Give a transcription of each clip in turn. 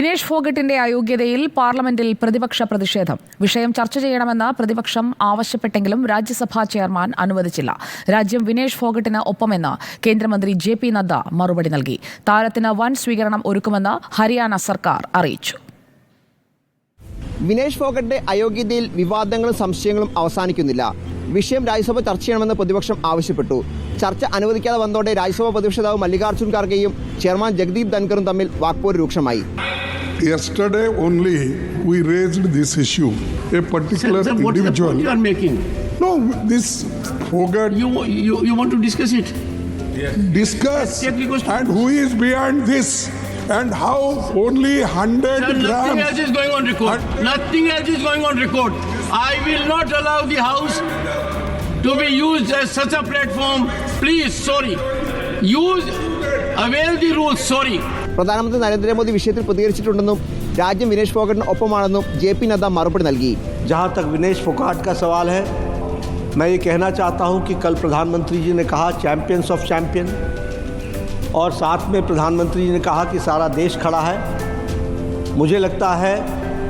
വിനേഷ് ഫോഗട്ടിന്റെ അയോഗ്യതയിൽ പാർലമെന്റിൽ പ്രതിപക്ഷ പ്രതിഷേധം. വിഷയം ചർച്ച ചെയ്യണമെന്ന് പ്രതിപക്ഷം ആവശ്യപ്പെട്ടെങ്കിലും രാജ്യസഭാ ചെയർമാൻ അനുവദിച്ചില്ല. രാജ്യം വിനേഷ് ഫോഗട്ടിന് ഒപ്പമെന്ന് കേന്ദ്രമന്ത്രി ജെ പി നദ്ദ മറുപടി നൽകി. താരത്തിന് വൻ സ്വീകരണം ഒരുക്കുമെന്ന് ഹരിയാന സർക്കാർ അറിയിച്ചു. വിനേഷ് ഫോഗട്ടിന്റെ അയോഗ്യതയിൽ വിവാദങ്ങളും സംശയങ്ങളും അവസാനിക്കുന്നില്ല. വിഷയം രാജ്യസഭ ചർച്ച ചെയ്യണമെന്ന് പ്രതിപക്ഷം ആവശ്യപ്പെട്ടു. ചർച്ച അനുവദിക്കാതെ വന്നതോടെ രാജ്യസഭാ പ്രതിപക്ഷ നേതാവ് മല്ലികാർജുൻ ഖാർഗെയും ചെയർമാൻ ജഗ്ദീപ് ധൻഖറും തമ്മിൽ വാക്പോര് രൂക്ഷമായി. Yesterday only we raised this issue. A particular Sir, sir, what is the individual. point you are making? No, this Fogart You, you, you want to discuss it? Yes. discuss Take the and who is behind this and how only 100 Sir, nothing else is going on record. Nothing else is going on record. I will not allow the House to be used as such a platform. Please, sorry. Use, avail the rules, sorry. പ്രധാനമന്ത്രി നരേന്ദ്രമോദി വിഷയത്തിൽ പ്രതികരിച്ചിട്ടുണ്ടെന്നും രാജ്യം വിനേഷ് ഫോഗട്ടിന് ഒപ്പമാണെന്നും J P Nadda മറുപടി നൽകി जहाँ तक विनेश फोगाट का सवाल है मैं ये कहना चाहता हूँ कि कल प्रधानमंत्री जी ने कहा चैंपियंस ऑफ चैंपियन और साथ में प्रधानमंत्री जी ने कहा कि सारा देश खड़ा है मुझे लगता है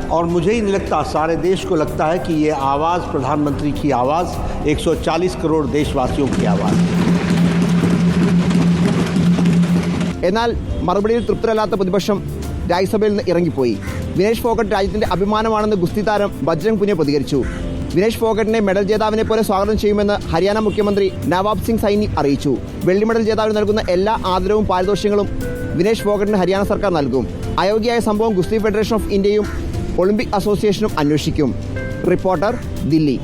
और मुझे ही नहीं लगता सारे देश को लगता है कि ये आवाज़ प्रधानमंत्री की आवाज़ 140 करोड़ देशवासियों की आवाज़ है എന്നാൽ മറുപടിയിൽ തൃപ്തരല്ലാത്ത പ്രതിപക്ഷം രാജ്യസഭയിൽ നിന്ന് ഇറങ്ങിപ്പോയി. വിനേഷ് ഫോഗട്ട് രാജ്യത്തിന്റെ അഭിമാനമാണെന്ന് ഗുസ്തി താരം ബജ്രംഗ് പുനിയ പ്രതികരിച്ചു. വിനേഷ് ഫോഗട്ടിനെ മെഡൽ ജേതാവിനെ പോലെ സ്വാഗതം ചെയ്യുമെന്ന് ഹരിയാന മുഖ്യമന്ത്രി നവാബ് സിംഗ് സൈനി അറിയിച്ചു. വെള്ളി മെഡൽ ജേതാവിന് നൽകുന്ന എല്ലാ ആദരവും പാരിതോഷ്യങ്ങളും വിനേഷ് ഫോഗട്ടിന് ഹരിയാന സർക്കാർ നൽകും. അയോഗ്യയായ സംഭവം ഗുസ്തി ഫെഡറേഷൻ ഓഫ് ഇന്ത്യയും ഒളിമ്പിക് അസോസിയേഷനും അന്വേഷിക്കും. റിപ്പോർട്ടർ ദില്ലി.